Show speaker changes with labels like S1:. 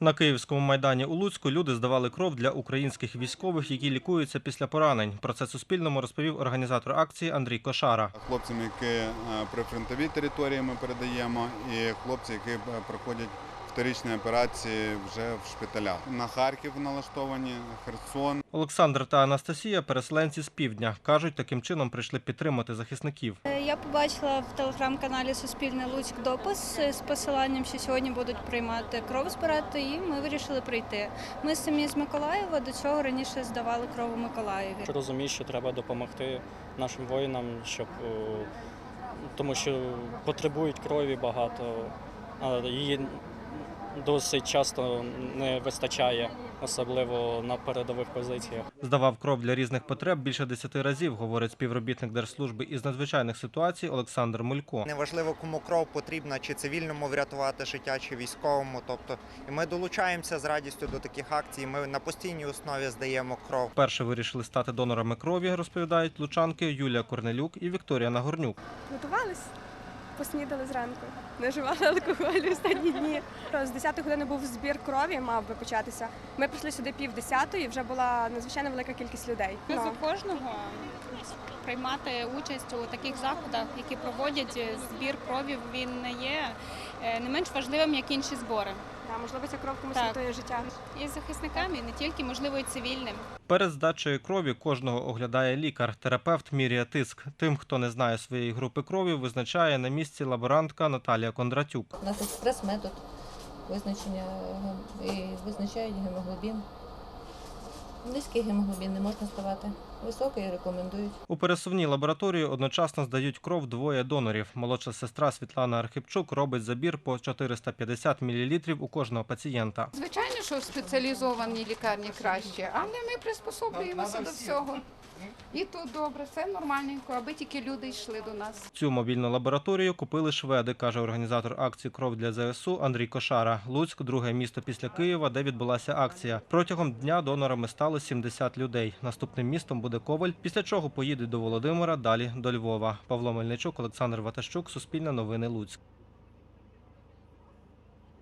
S1: На Київському майдані у Луцьку люди здавали кров для українських військових, які лікуються після поранень. Про це Суспільному розповів організатор акції Андрій Кошара.
S2: Хлопцям, які е, при фронтовій території ми передаємо, і хлопці, які е, проходять вторичні операції вже в шпиталях. На Харків налаштовані, Херсон.
S1: Олександр та Анастасія переселенці з півдня. Кажуть, таким чином прийшли підтримати захисників.
S3: Е, Я побачила в телеграм-каналі Суспільне Луцьк допис з посиланням, що сьогодні будуть приймати кров збирати, і ми вирішили прийти. Ми самі з Миколаєва до цього раніше здавали кров у Миколаєві.
S4: Що розумієш, що треба допомогти нашим воїнам, щоб е, тому що потребують крові багато, а її досить часто не вистачає, особливо на передових позиціях.
S1: Здавав кров для різних потреб більше десяти разів, говорить співробітник Держслужби із надзвичайних ситуацій Олександр Мулько.
S5: Неважливо, кому кров потрібна, чи цивільному врятувати життя, чи військовому. Тобто, і ми долучаємося з радістю до таких акцій. Ми на постійній основі здаємо кров.
S1: Перше вирішили стати донорами крові, розповідають лучанки Юлія Корнелюк і Вікторія Нагорнюк.
S6: Готувались, поснідали зранку, не вживали алкоголю останні дні. З 10 години був збір крові, мав би початися. Ми прийшли сюди пів десятої, вже була надзвичайно велика кількість людей.
S7: Без
S6: За
S7: кожного приймати участь у таких заходах, які проводять збір крові, він не є е, не менш важливим, як інші збори.
S6: Да, можливо, ця кров комусь
S7: Так.
S6: рятує життя.
S7: І захисникам, і не тільки, можливо, і цивільним.
S1: Перед здачею крові кожного оглядає лікар. Терапевт міряє тиск. Тим, хто не знає своєї групи крові, визначає на місці лаборантка Наталія Кондратюк.
S8: У нас експрес-метод визначення і визначають гемоглобін. Низький гемоглобін не можна ставати. Високий рекомендують.
S1: У пересувній лабораторії одночасно здають кров двоє донорів. Молодша сестра Світлана Архипчук робить забір по 450 мл у кожного пацієнта.
S9: Звичайно, що в спеціалізованій лікарні краще, але ми приспособлюємося до всього. І тут добре, все нормальненько, аби тільки люди йшли до нас.
S1: Цю мобільну лабораторію купили шведи, каже організатор акції Кров для ЗСУ Андрій Кошара. Луцьк друге місто після Києва, де відбулася акція. Протягом дня донорами стало 70 людей. Наступним містом буде Коваль, після чого поїде до Володимира, далі до Львова. Павло Мельничук, Олександр Ватащук, Суспільне новини Луцьк.